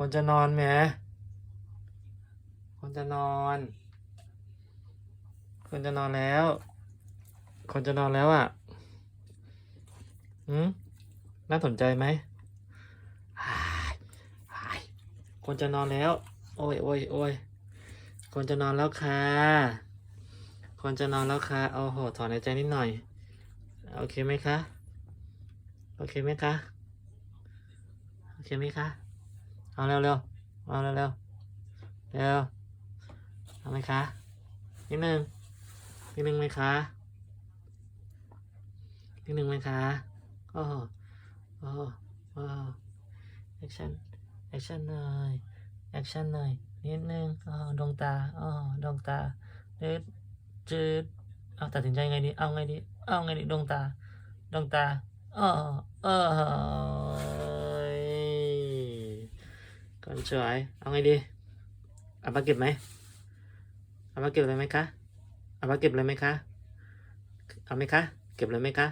คนจะนอนแหมคนจะนอน คนจะนอนแล้ว คนจะนอนแล้วอะหืมน่าสนใจไหมฮ่ายฮ่ายคนจะนอนแล้ว โอ้ยโอ้ยโอ้ยคนจะนอนแล้วค่ะ คนจะนอนแล้วค่ะ โอ้โห ถอนหายใจนิดหน่อย โอเคไหมคะ โอเคไหมคะ โอเคไหมคะ เอาเร็วเร็วเอาเร็วเร็วเร็วเอาไหมคะนิดนึงนิดนึงไหมคะนิดนึงไหมคะโอ้โหโอ้โหโอ้แอคชั่นแอคชั่นหน่อยแอคชั่นหน่อยนิดนึงอ๋อดวงตาอ๋อดวงตาจืดจืดเอาตัดสินใจไงดี เอาไงดี เอาไงดีดวงตาดวงตาอ๋อเออ ก่อนสวย เอาไงดี เอามาเก็บไหม เอามาเก็บเลยไหมคะ เอามาเก็บเลยไหมคะ เอาไหมคะ เก็บเลยไหมคะ